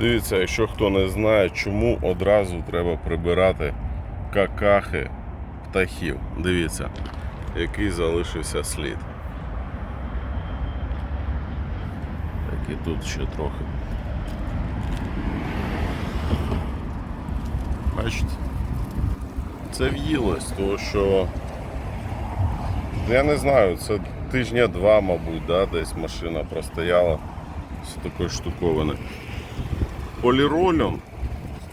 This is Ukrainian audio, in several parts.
Дивіться, якщо хто не знає, чому одразу треба прибирати какахи птахів. Дивіться, який залишився слід. Так і тут ще трохи. Бачите? Це в'їлось, тому що я не знаю, це тижня два, мабуть, да, десь машина простояла з такої штуковини. Поліролем,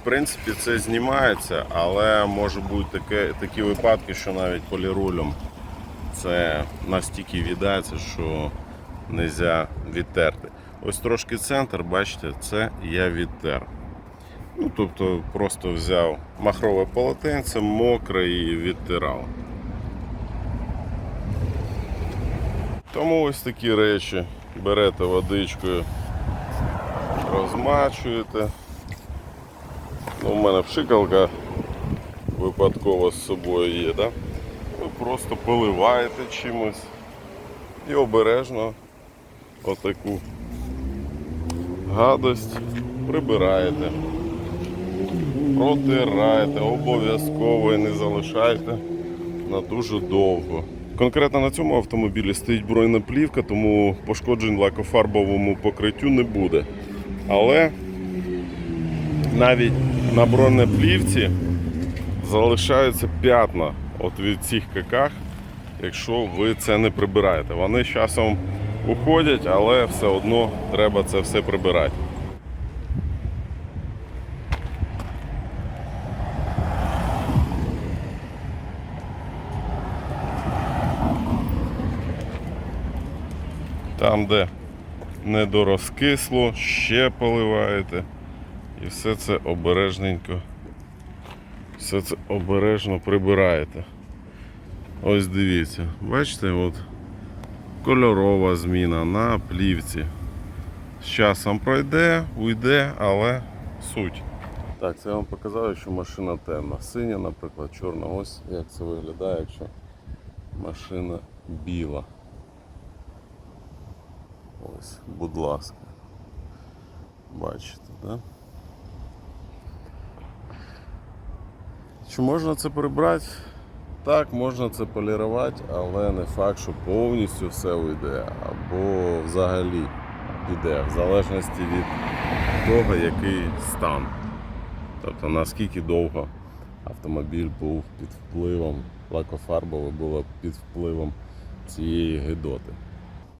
в принципі, це знімається, але може бути таке, такі випадки, що навіть поліролем це настільки віддається, що не можна відтерти. Ось трошки центр, бачите, це я відтер. Ну, тобто просто взяв махрове полотенце, мокре і відтирав. Тому ось такі речі берете водичкою, розмачуєте. Ну, у мене пшикалка випадково з собою є, да? ви просто поливаєте чимось і обережно отаку гадость прибираєте, протираєте, обов'язково і не залишайте на дуже довго. Конкретно на цьому автомобілі стоїть бронеплівка, тому пошкоджень лакофарбовому покриттю не буде. Але навіть на бронеплівці залишаються п'ятна от від цих каках, якщо ви це не прибираєте. Вони з часом уходять, але все одно треба це все прибирати. Там, де недорозкисло, ще поливаєте. І все це обережненько, все це обережно прибираєте. Ось дивіться, бачите, от кольорова зміна на плівці. З часом пройде, уйде, але суть. Так, це я вам показав, що машина темна. Синя, наприклад, чорна. Ось як це виглядає, якщо машина біла. Ось, будь ласка. Бачите, так? Чи можна це прибрати? Так, можна це полірувати, але не факт, що повністю все уйде, або взагалі піде, в залежності від того, який стан. Тобто наскільки довго автомобіль був під впливом, лакофарбове було під впливом цієї гидоти.